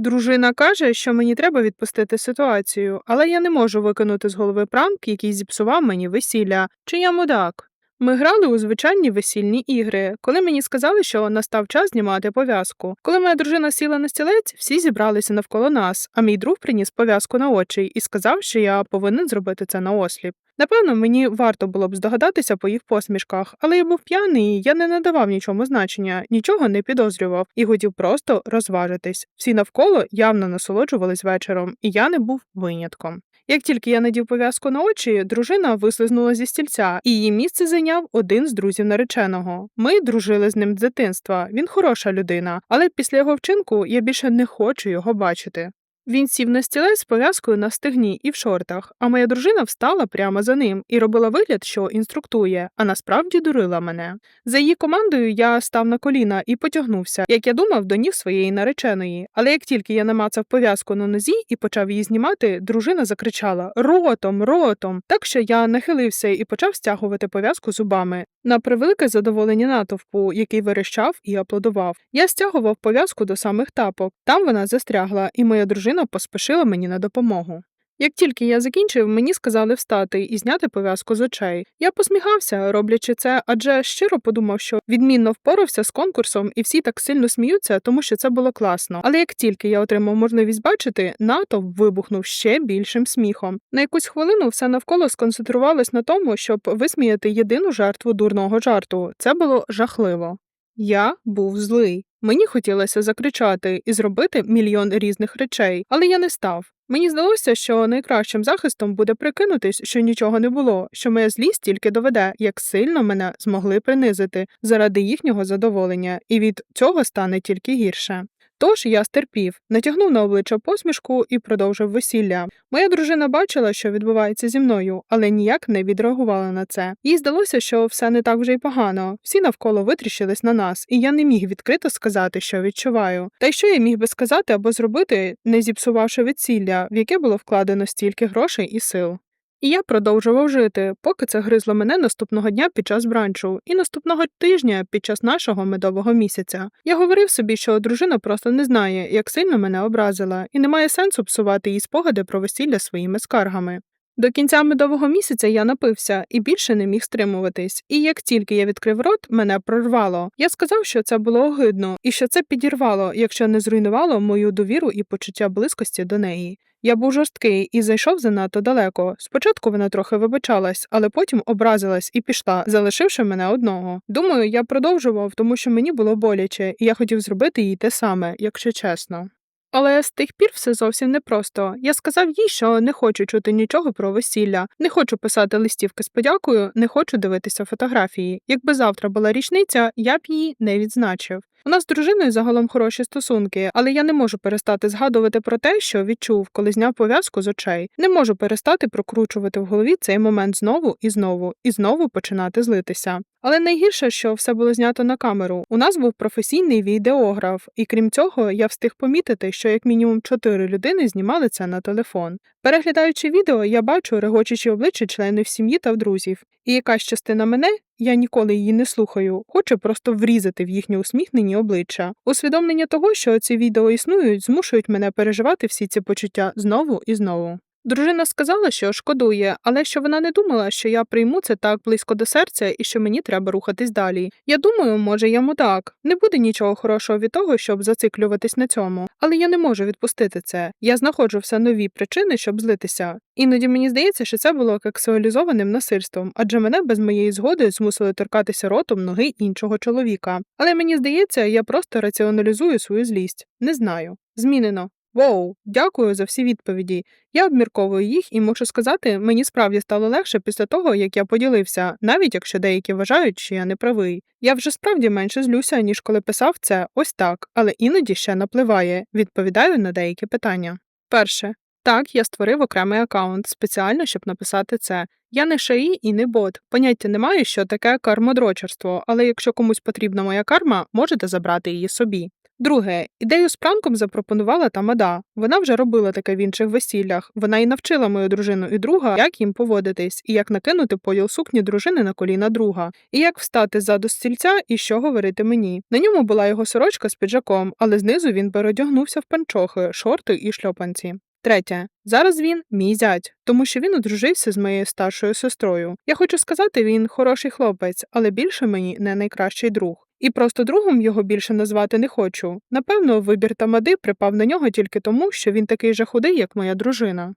Дружина каже, що мені треба відпустити ситуацію, але я не можу викинути з голови пранк, який зіпсував мені весілля. Чи я мудак? Ми грали у звичайні весільні ігри, коли мені сказали, що настав час знімати пов'язку. Коли моя дружина сіла на стілець, всі зібралися навколо нас, а мій друг приніс пов'язку на очі і сказав, що я повинен зробити це наосліп. Напевно, мені варто було б здогадатися по їх посмішках, але я був п'яний, я не надавав нічому значення, нічого не підозрював і хотів просто розважитись. Всі навколо явно насолоджувались вечором, і я не був винятком. Як тільки я надів пов'язку на очі, дружина вислизнула зі стільця, і її місце зайняв один з друзів нареченого. Ми дружили з ним з дитинства. Він хороша людина, але після його вчинку я більше не хочу його бачити. Він сів на стілець з пов'язкою на стегні і в шортах, а моя дружина встала прямо за ним і робила вигляд, що інструктує, а насправді дурила мене. За її командою я став на коліна і потягнувся, як я думав, до ніг своєї нареченої. Але як тільки я намацав пов'язку на нозі і почав її знімати, дружина закричала Ротом, ротом! Так що я нахилився і почав стягувати пов'язку зубами. На превелике задоволення натовпу, який верещав і аплодував. Я стягував пов'язку до самих тапок. Там вона застрягла, і моя дружина поспішила мені на допомогу. Як тільки я закінчив, мені сказали встати і зняти пов'язку з очей. Я посміхався, роблячи це, адже щиро подумав, що відмінно впорався з конкурсом, і всі так сильно сміються, тому що це було класно. Але як тільки я отримав можливість бачити, натовп вибухнув ще більшим сміхом. На якусь хвилину все навколо сконцентрувалось на тому, щоб висміяти єдину жертву дурного жарту. Це було жахливо. Я був злий. Мені хотілося закричати і зробити мільйон різних речей, але я не став. Мені здалося, що найкращим захистом буде прикинутись, що нічого не було, що моя злість тільки доведе, як сильно мене змогли принизити заради їхнього задоволення, і від цього стане тільки гірше. Тож я стерпів, натягнув на обличчя посмішку і продовжив весілля. Моя дружина бачила, що відбувається зі мною, але ніяк не відреагувала на це. Їй здалося, що все не так вже й погано. Всі навколо витріщились на нас, і я не міг відкрито сказати, що відчуваю. Та й що я міг би сказати або зробити, не зіпсувавши весілля, в яке було вкладено стільки грошей і сил. І я продовжував жити, поки це гризло мене наступного дня під час бранчу, і наступного тижня під час нашого медового місяця. Я говорив собі, що дружина просто не знає, як сильно мене образила, і немає сенсу псувати їй спогади про весілля своїми скаргами. До кінця медового місяця я напився і більше не міг стримуватись. І як тільки я відкрив рот, мене прорвало. Я сказав, що це було огидно, і що це підірвало, якщо не зруйнувало мою довіру і почуття близькості до неї. Я був жорсткий і зайшов занадто далеко. Спочатку вона трохи вибачалась, але потім образилась і пішла, залишивши мене одного. Думаю, я продовжував, тому що мені було боляче, і я хотів зробити їй те саме, якщо чесно. Але з тих пір все зовсім непросто. Я сказав їй, що не хочу чути нічого про весілля, не хочу писати листівки з подякою, не хочу дивитися фотографії. Якби завтра була річниця, я б її не відзначив. У нас з дружиною загалом хороші стосунки, але я не можу перестати згадувати про те, що відчув, коли зняв пов'язку з очей. Не можу перестати прокручувати в голові цей момент знову і знову, і знову починати злитися. Але найгірше, що все було знято на камеру. У нас був професійний відеограф, і крім цього, я встиг помітити, що як мінімум чотири людини знімали це на телефон. Переглядаючи відео, я бачу регочучі обличчя членів сім'ї та друзів, і якась частина мене, я ніколи її не слухаю, хоче просто врізати в їхні усміхнені обличчя. Усвідомлення того, що ці відео існують, змушують мене переживати всі ці почуття знову і знову. Дружина сказала, що шкодує, але що вона не думала, що я прийму це так близько до серця і що мені треба рухатись далі. Я думаю, може, я мудак. Не буде нічого хорошого від того, щоб зациклюватись на цьому. Але я не можу відпустити це. Я знаходжу все нові причини, щоб злитися. Іноді мені здається, що це було сексуалізованим насильством, адже мене без моєї згоди змусили торкатися ротом ноги іншого чоловіка. Але мені здається, я просто раціоналізую свою злість. Не знаю. Змінено. Воу, дякую за всі відповіді. Я обмірковую їх і можу сказати, мені справді стало легше після того, як я поділився, навіть якщо деякі вважають, що я не правий. Я вже справді менше злюся, ніж коли писав це ось так, але іноді ще напливає. Відповідаю на деякі питання. Перше. Так, я створив окремий аккаунт спеціально, щоб написати це. Я не шаї і не бот. Поняття не маю, що таке кармодрочерство, але якщо комусь потрібна моя карма, можете забрати її собі. Друге, ідею з пранком запропонувала тамада. Вона вже робила таке в інших весіллях. Вона і навчила мою дружину і друга, як їм поводитись, і як накинути поділ сукні дружини на коліна друга, і як встати ззаду стільця і що говорити мені. На ньому була його сорочка з піджаком, але знизу він передягнувся в панчохи, шорти і шльопанці. Третє, зараз він мій зять, тому що він одружився з моєю старшою сестрою. Я хочу сказати, він хороший хлопець, але більше мені не найкращий друг. І просто другом його більше назвати не хочу. Напевно, вибір тамади припав на нього тільки тому, що він такий же худий, як моя дружина.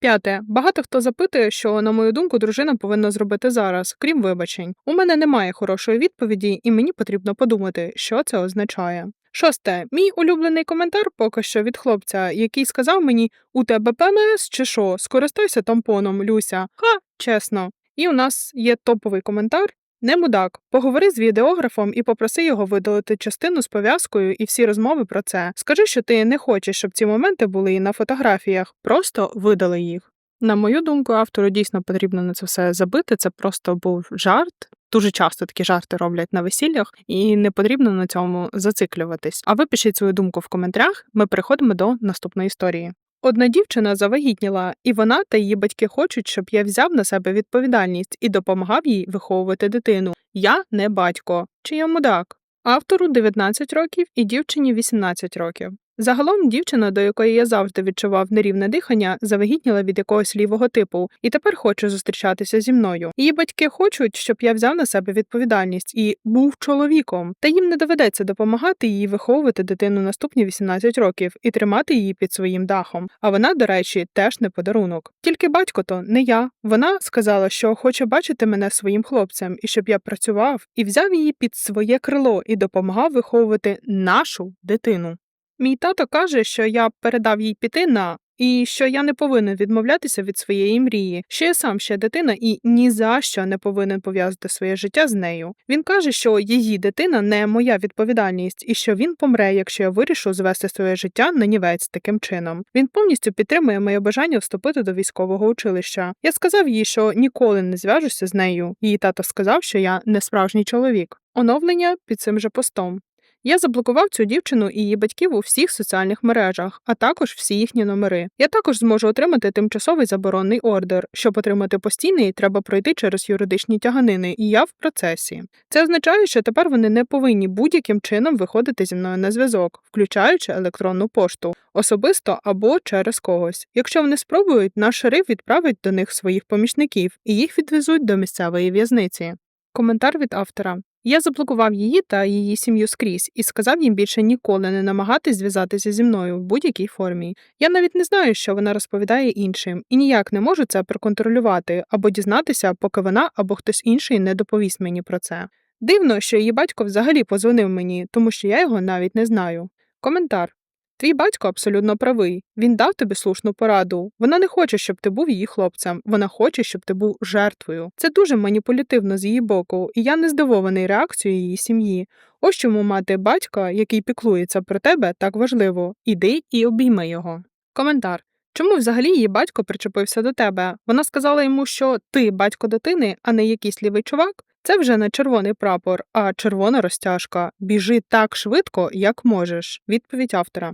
П'яте. Багато хто запитує, що, на мою думку, дружина повинна зробити зараз, крім вибачень. У мене немає хорошої відповіді, і мені потрібно подумати, що це означає. Шосте. Мій улюблений коментар поки що від хлопця, який сказав мені: у тебе ПМС чи що? Скористайся тампоном, Люся. Ха, чесно. І у нас є топовий коментар. Не мудак, поговори з відеографом і попроси його видалити частину з пов'язкою і всі розмови про це. Скажи, що ти не хочеш, щоб ці моменти були і на фотографіях, просто видали їх. На мою думку, автору дійсно потрібно на це все забити. Це просто був жарт. Дуже часто такі жарти роблять на весіллях, і не потрібно на цьому зациклюватись. А ви пишіть свою думку в коментарях. Ми переходимо до наступної історії. Одна дівчина завагітніла, і вона та її батьки хочуть, щоб я взяв на себе відповідальність і допомагав їй виховувати дитину. Я не батько, чи я мудак. Автору 19 років і дівчині 18 років. Загалом дівчина, до якої я завжди відчував нерівне дихання, завагітніла від якогось лівого типу і тепер хоче зустрічатися зі мною. Її батьки хочуть, щоб я взяв на себе відповідальність і був чоловіком, та їм не доведеться допомагати їй виховувати дитину наступні 18 років і тримати її під своїм дахом. А вона, до речі, теж не подарунок. Тільки батько то не я. Вона сказала, що хоче бачити мене своїм хлопцем, і щоб я працював і взяв її під своє крило і допомагав виховувати нашу дитину. Мій тато каже, що я передав їй піти на. І що я не повинен відмовлятися від своєї мрії, що я сам ще дитина і ні за що не повинен пов'язати своє життя з нею. Він каже, що її дитина не моя відповідальність, і що він помре, якщо я вирішу звести своє життя на нівець таким чином. Він повністю підтримує моє бажання вступити до військового училища. Я сказав їй, що ніколи не зв'яжуся з нею. Її тато сказав, що я не справжній чоловік. Оновлення під цим же постом. Я заблокував цю дівчину і її батьків у всіх соціальних мережах, а також всі їхні номери. Я також зможу отримати тимчасовий заборонний ордер. Щоб отримати постійний, треба пройти через юридичні тяганини, і я в процесі. Це означає, що тепер вони не повинні будь-яким чином виходити зі мною на зв'язок, включаючи електронну пошту, особисто або через когось. Якщо вони спробують, наш шериф відправить до них своїх помічників і їх відвезуть до місцевої в'язниці. Коментар від автора. Я заблокував її та її сім'ю скрізь і сказав їм більше ніколи не намагатись зв'язатися зі мною в будь-якій формі. Я навіть не знаю, що вона розповідає іншим, і ніяк не можу це проконтролювати або дізнатися, поки вона або хтось інший не доповість мені про це. Дивно, що її батько взагалі позвонив мені, тому що я його навіть не знаю. Коментар. Твій батько абсолютно правий. Він дав тобі слушну пораду. Вона не хоче, щоб ти був її хлопцем. Вона хоче, щоб ти був жертвою. Це дуже маніпулятивно з її боку, і я не здивований реакцією її сім'ї. Ось чому мати батька, який піклується про тебе, так важливо. Іди і обійми його. Коментар. Чому взагалі її батько причепився до тебе? Вона сказала йому, що ти батько дитини, а не якийсь лівий чувак. Це вже не червоний прапор, а червона розтяжка. Біжи так швидко, як можеш. Відповідь автора.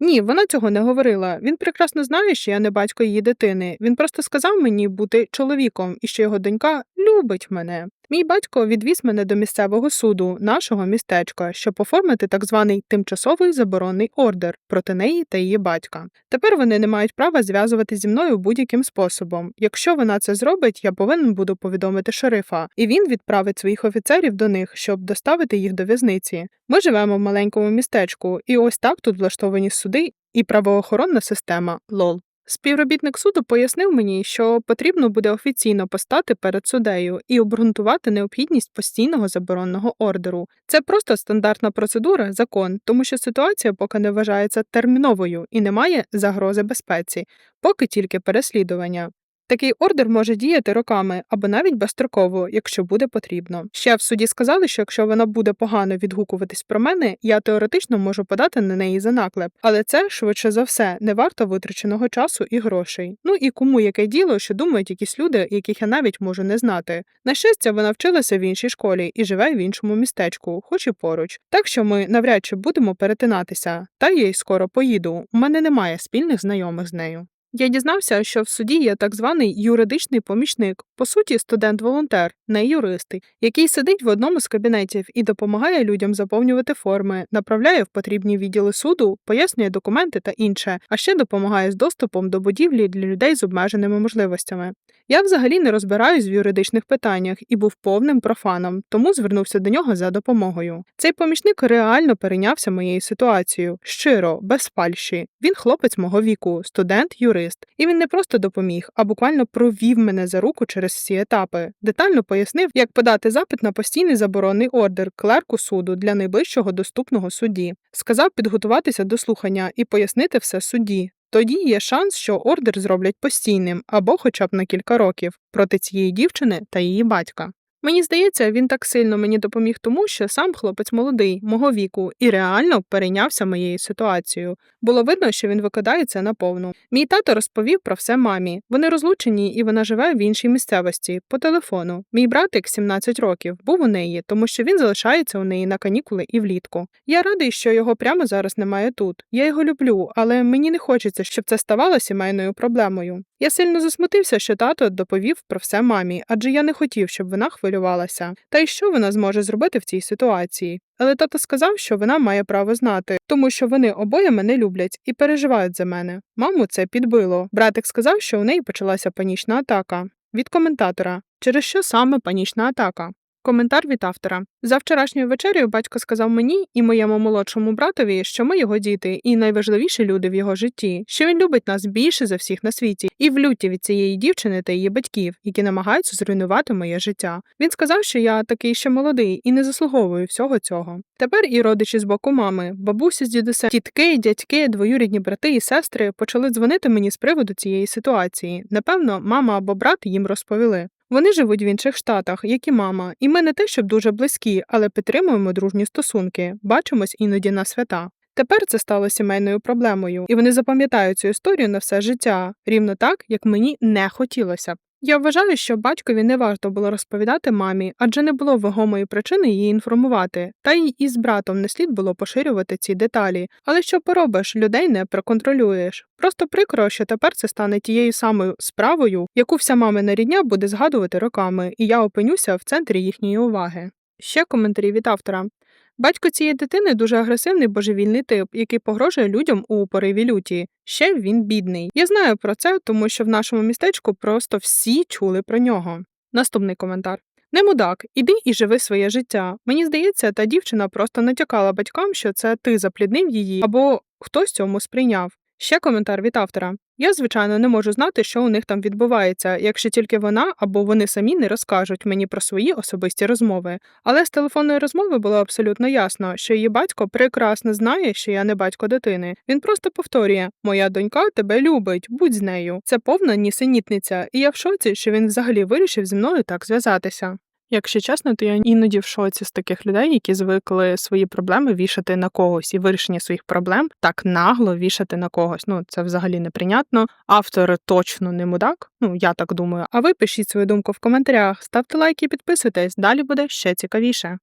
Ні, вона цього не говорила. Він прекрасно знає, що я не батько її дитини. Він просто сказав мені бути чоловіком і що його донька любить мене. Мій батько відвіз мене до місцевого суду, нашого містечка, щоб оформити так званий тимчасовий заборонний ордер проти неї та її батька. Тепер вони не мають права зв'язувати зі мною будь-яким способом. Якщо вона це зробить, я повинен буду повідомити шерифа, і він відправить своїх офіцерів до них, щоб доставити їх до в'язниці. Ми живемо в маленькому містечку, і ось так тут влаштовані суди і правоохоронна система лол. Співробітник суду пояснив мені, що потрібно буде офіційно постати перед суддею і обґрунтувати необхідність постійного заборонного ордеру. Це просто стандартна процедура, закон, тому що ситуація поки не вважається терміновою і немає загрози безпеці, поки тільки переслідування. Такий ордер може діяти роками або навіть безстроково, якщо буде потрібно. Ще в суді сказали, що якщо вона буде погано відгукуватись про мене, я теоретично можу подати на неї за наклеп, але це швидше за все не варто витраченого часу і грошей. Ну і кому яке діло, що думають якісь люди, яких я навіть можу не знати. На щастя, вона вчилася в іншій школі і живе в іншому містечку, хоч і поруч. Так що ми навряд чи будемо перетинатися. Та я й скоро поїду. У мене немає спільних знайомих з нею. Я дізнався, що в суді є так званий юридичний помічник, по суті, студент-волонтер, не юрист, який сидить в одному з кабінетів і допомагає людям заповнювати форми, направляє в потрібні відділи суду, пояснює документи та інше, а ще допомагає з доступом до будівлі для людей з обмеженими можливостями. Я взагалі не розбираюсь в юридичних питаннях і був повним профаном, тому звернувся до нього за допомогою. Цей помічник реально перейнявся моєю ситуацією, щиро, без фальші. Він хлопець мого віку, студент-юрист, і він не просто допоміг, а буквально провів мене за руку через всі етапи, детально пояснив, як подати запит на постійний заборонний ордер клерку суду для найближчого доступного судді. Сказав підготуватися до слухання і пояснити все судді. Тоді є шанс, що ордер зроблять постійним або хоча б на кілька років проти цієї дівчини та її батька. Мені здається, він так сильно мені допоміг тому, що сам хлопець молодий, мого віку, і реально перейнявся моєю ситуацією. Було видно, що він викидає це наповну. Мій тато розповів про все мамі. Вони розлучені, і вона живе в іншій місцевості по телефону. Мій братик 17 років був у неї, тому що він залишається у неї на канікули і влітку. Я радий, що його прямо зараз немає тут. Я його люблю, але мені не хочеться, щоб це ставало сімейною проблемою. Я сильно засмутився, що тато доповів про все мамі, адже я не хотів, щоб вона хвилювалася. Та й що вона зможе зробити в цій ситуації? Але тато сказав, що вона має право знати, тому що вони обоє мене люблять і переживають за мене. Маму це підбило. Братик сказав, що у неї почалася панічна атака. Від коментатора, через що саме панічна атака. Коментар від автора. За вчорашньою вечерею батько сказав мені і моєму молодшому братові, що ми його діти і найважливіші люди в його житті, що він любить нас більше за всіх на світі, і в люті від цієї дівчини та її батьків, які намагаються зруйнувати моє життя. Він сказав, що я такий ще молодий і не заслуговую всього цього. Тепер і родичі з боку мами, бабусі з дідусем, тітки, дядьки, двоюрідні брати і сестри почали дзвонити мені з приводу цієї ситуації. Напевно, мама або брат їм розповіли. Вони живуть в інших штатах, як і мама, і ми не те, щоб дуже близькі, але підтримуємо дружні стосунки, бачимось іноді на свята. Тепер це стало сімейною проблемою, і вони запам'ятають цю історію на все життя, рівно так, як мені не хотілося б. Я вважаю, що батькові не варто було розповідати мамі, адже не було вагомої причини її інформувати, та й із братом не слід було поширювати ці деталі. Але що поробиш, людей не проконтролюєш. Просто прикро, що тепер це стане тією самою справою, яку вся мамина рідня буде згадувати роками, і я опинюся в центрі їхньої уваги. Ще коментарі від автора. Батько цієї дитини дуже агресивний божевільний тип, який погрожує людям у пориві люті. Ще він бідний. Я знаю про це, тому що в нашому містечку просто всі чули про нього. Наступний коментар. Не мудак, іди і живи своє життя. Мені здається, та дівчина просто натякала батькам, що це ти запліднив її, або хтось цьому сприйняв. Ще коментар від автора. Я, звичайно, не можу знати, що у них там відбувається, якщо тільки вона або вони самі не розкажуть мені про свої особисті розмови. Але з телефонної розмови було абсолютно ясно, що її батько прекрасно знає, що я не батько дитини. Він просто повторює: Моя донька тебе любить, будь з нею. Це повна нісенітниця, і я в шоці, що він взагалі вирішив зі мною так зв'язатися. Якщо чесно, то я іноді в шоці з таких людей, які звикли свої проблеми вішати на когось, і вирішення своїх проблем так нагло вішати на когось. Ну це взагалі неприйнятно. Автор точно не мудак. Ну я так думаю. А ви пишіть свою думку в коментарях, ставте лайки підписуйтесь. Далі буде ще цікавіше.